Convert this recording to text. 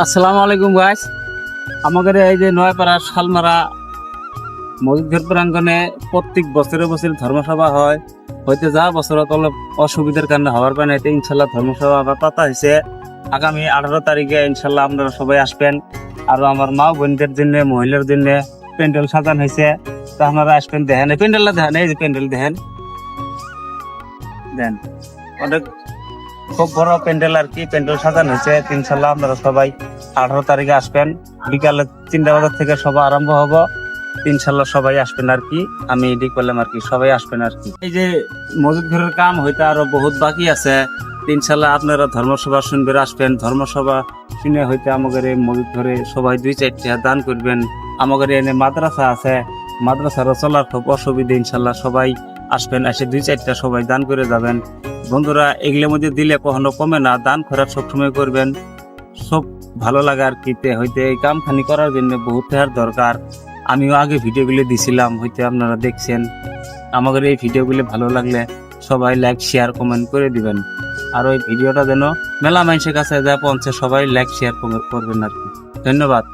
আসসালামু আলাইকুম গাইস আমাদের এই যে নয়াপাড়া শালমারা মসজিদের প্রাঙ্গনে প্রত্যেক বছরে বছরে ধর্মসভা হয়। হয়তো যা বছরত অলপ অসুবিধার কারণে হওয়ার পারে এতে ইনশাল্লাহ ধর্মসভা আবার পাতা হয়েছে। আগামী আঠারো তারিখে ইনশাল্লাহ আপনারা সবাই আসবেন। আর আমার মা বোনদের জন্য, মহিলার জন্য প্যান্ডেল সাজান হয়েছে। তা আপনারা আসবেন, দেখেন। এই প্যান্ডেলটা দেখেন, এই যে প্যান্ডেল দেখেন। দেন অনেক খুব বড় প্যান্ডেল আর কি, প্যান্ডেল সাজানো হয়েছে। ইনশাল্লাহ আপনারা সবাই আঠারো তারিখে আসবেন। বিকালে তিনটা বাজার থেকে সভা আরম্ভ হব। ইনশাল্লাহ সবাই আসবেন আর কি। আমি এটি করলাম আর কি, সবাই আসবেন আর কি। এই যে মজুদ ঘরের কাম হইতে আরও বহুত বাকি আছে। ইনশাল্লাহ আপনারা ধর্মসভা শুনবেন, আসবেন। ধর্মসভা শুনে হইতে আমাদের মজুদ ঘরে সবাই দুই চারটা দান করবেন। আমাদের এনে মাদ্রাসা আছে। মাদ্রাসারও চলার খুব অসুবিধা ইনশাল্লাহ সবাই আসবেন, এসে দুই চারটা সবাই দান করে যাবেন। বন্ধুরা, এগুলোর মধ্যে দিলে কখনো কমে না, দান খরচ সবসময় করবেন। সব ভালো লাগে আর কিতে হইতে এই কামখানি করার জন্য বহুত দরকার। আমিও আগে ভিডিওগুলো দিছিলাম হইতে আপনারা দেখছেন। আমাদের এই ভিডিওগুলো ভালো লাগলে সবাই লাইক, শেয়ার, কমেন্ট করে দিবেন। আর ওই ভিডিওটা যেন মেলা মানুষের কাছে যা পৌঁছে সবাই লাইক, শেয়ার, কমেন্ট করবেন আর কি। ধন্যবাদ।